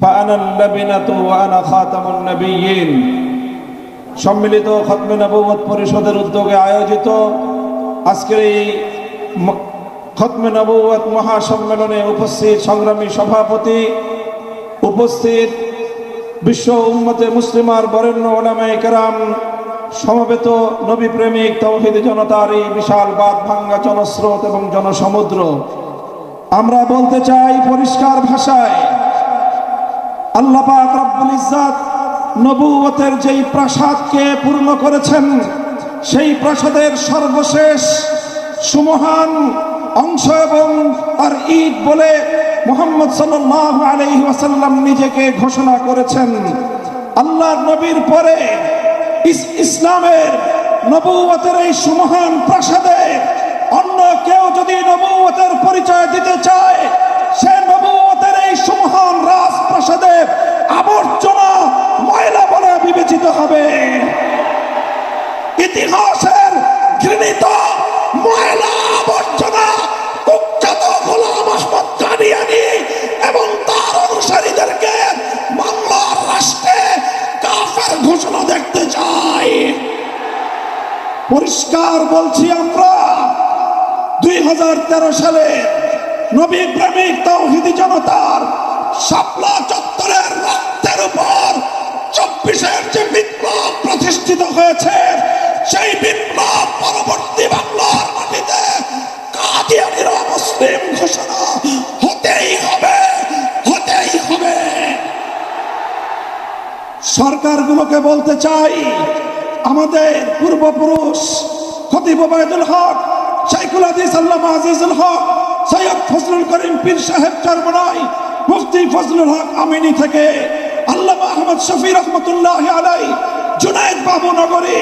فأنا اللبنة وأنا خاتم النبيين সম্মিলিত খতমে নবুয়ত পরিষদের উদ্যোগে আয়োজিত আজকের এই ম- খতমে নবুয়ত মহাসম্মেলনে উপস্থিত সংগ্রামী সভাপতি উপস্থিত বিশ্ব উম্মতে মুসলিমার বরেণ্য ওলামায়ে কেরাম সমবেত নবী প্রেমিক তৌহিদি জনতার এই বিশাল বাদ ভাঙ্গা জনস্রোত এবং জনসমুদ্র আমরা বলতে চাই পরিষ্কার ভাষায় আল্লাহ পাক রব্বুল ইজ্জাত নবুয়তের যেই প্রাসাদকে পূর্ণ করেছেন, সেই প্রাসাদের সর্বশেষ সুমহান অংশ এবং আর ঈদ বলে মোহাম্মদ সাল্লাল্লাহু আলাইহি ওয়াসাল্লাম নিজেকে ঘোষণা করেছেন। আল্লাহ নবীর পরে ইসলামের নবুয়তের এই সুমহান প্রাসাদে অন্য কেউ যদি নবুয়তের পরিচয় দিতে চায় সে নবুয়তের এই সুমহান রাজপ্রাসাদে আবর্জনা ময়লা বলে বিবেচিত হবে। ইতিহাসের ঘৃণিত ময়লা আবর্জনা কুখ্যাত গোলাম আহমদ কাদিয়ানি এবং তার অনুসারীদেরকে বাংলার রাষ্ট্রে কাফের ঘোষণা দেখতে চাই। পরিষ্কার বলছি আমরা, দুই হাজার তেরো সালে নবী প্রেমিক তৌহিদি জনতার শাপলা চত্বরের রক্তের উপর চব্বিশের যে বিপ্লব প্রতিষ্ঠিত হয়েছে, সেই বিপ্লব পরবর্তী বাংলার মাটিতে মুসলিম ঘোষণা হতেই হবে হতেই হবে। সরকারগুলোকে বলতে চাই, আমাদের পূর্বপুরুষ খতিব হক, শাইখুল হাদিস আল্লামা আজিজুল হক, সৈয়দ ফজলুল করিম পীর সাহেব চরমনাই মুফতি ফজলুল হক আমিনী থেকে আল্লামা আহমদ শফি রহমতুল্লাহ আলাই, জুনায়েদ বাবু নগরী,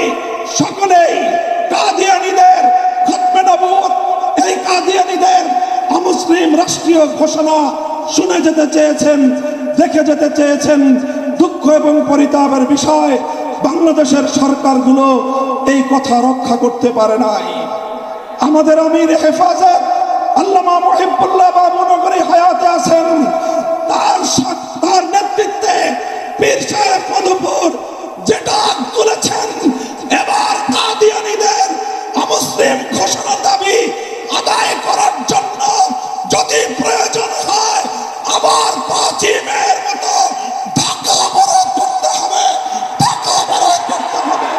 সকলেই কাদিয়ানীদের খতমে নবুয়ত এই কাদিয়ানীদের অমুসলিম রাষ্ট্রীয় ঘোষণা শুনে যেতে চেয়েছেন, দেখে যেতে চেয়েছেন, দুঃখ এবং পরিতাপের বিষয় বাংলাদেশের সরকারগুলো এই কথা রক্ষা করতে পারে নাই। আমাদের আমির হেফাজত আল্লামা মহিবুল্লাহ বাবু নগরী হায়াতে আছেন। পাঁচই মতো ঢাকা অবরোধ করতে হবে ঢাকা অবরোধ করতে হবে।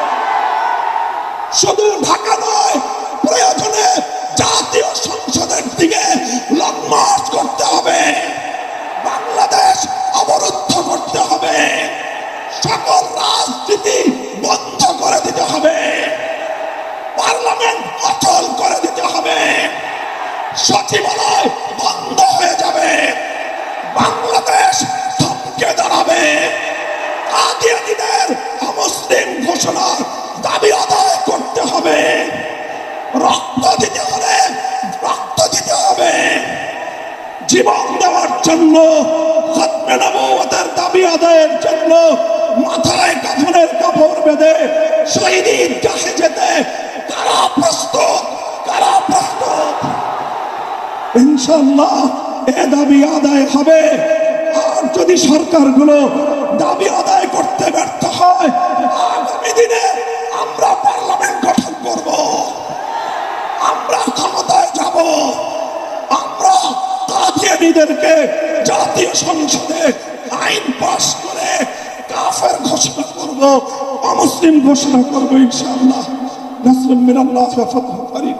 শুধু ঢাকা নয়, প্রয়োজনে জাতীয় সংসদের দিকে লং মার্চ করতে হবে। বাংলাদেশ অবরুদ্ধ করতে হবে। সকল রাজনীতি বন্ধ করে দিতে হবে। পার্লামেন্ট অচল করে দিতে হবে। সচিবালয় বন্ধ হয়ে যাবে। বাংলাদেশ থমকে দাঁড়াবে কাদিয়ানীদের অমুসলিম ঘোষণার দাবি আদায় করতে হবে। রক্ত দিতে হবে, রক্ত দিতে হবে। জীবন দেওয়ার জন্য দাবি আদায়ের জন্য মাথায় কাফনের কাপড় বেঁধে শহীদ গাহে যেতে কারা প্রস্তুত কারা প্রস্তুত? ইনশাল্লাহ এ দাবি আদায় হবে। আর যদি সরকারগুলো দাবি আদায় করতে ব্যর্থ হয়, আগামী দিনে আমরা পার্লামেন্ট গঠন করব। আমরা ক্ষমতায় যাব। আমরা কাদিয়ানীদেরকে জাতীয় সংসদে আইন পাশ করে কাফের ঘোষণা করব, অমুসলিম ঘোষণা করব, ইনশাআল্লাহ। নাসরুম মিনাল্লাহ ওয়া করিম